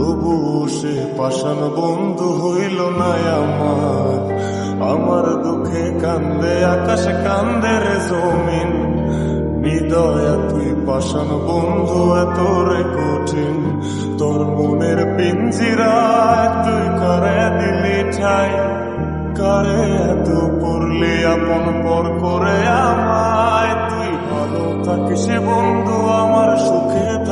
তবু সে পাশান বন্ধু হইল না আমার। আমার দুঃখে কান্দে, আকাশ কান্দে রে জমিন। হৃদয়া তুই পাশান বন্ধু, এত রে কঠিন। তোর মনের পিঞ্জিরায় তুই করে দিলি ঠাই? কারে এত করলি আপন পর করে আমায়? তুই ভালো থাকিস বন্ধু আমার।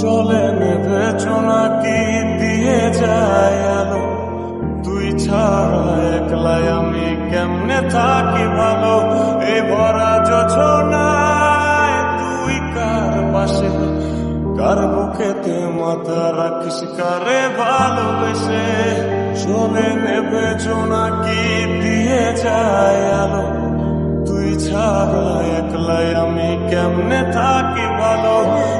চলে নেবে কি দিয়ে যায় আলো? তুই ছাড়া একলাই আমি কেমনে থাকি ভালো? এ ভরা যোছনায় তুই কার পাশে? কার বুকেতে মাথা রাখিস, কারে ভালোবেসে? চলে নেবে কি দিয়ে যায় আলো? তুই ছাড়া একলাই আমি কেমনে থাকি ভালো?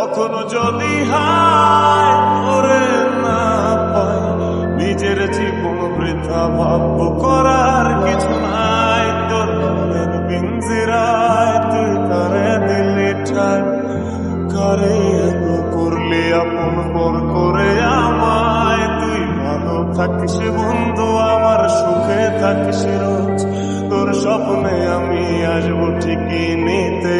তখন যদি হায় তোরে না নিজের জীবন বৃথা ভাব করার কিছু নাই। তোর পিঞ্জিরায় তুই কারে দিলি ঠাই? কারে করলি আপন পর করে আমায়? তুই ভালো থাকিস বন্ধু, আমার সুখে থাকিস রোজ। তোর স্বপ্নে আমি আসব ঠিকই নিতে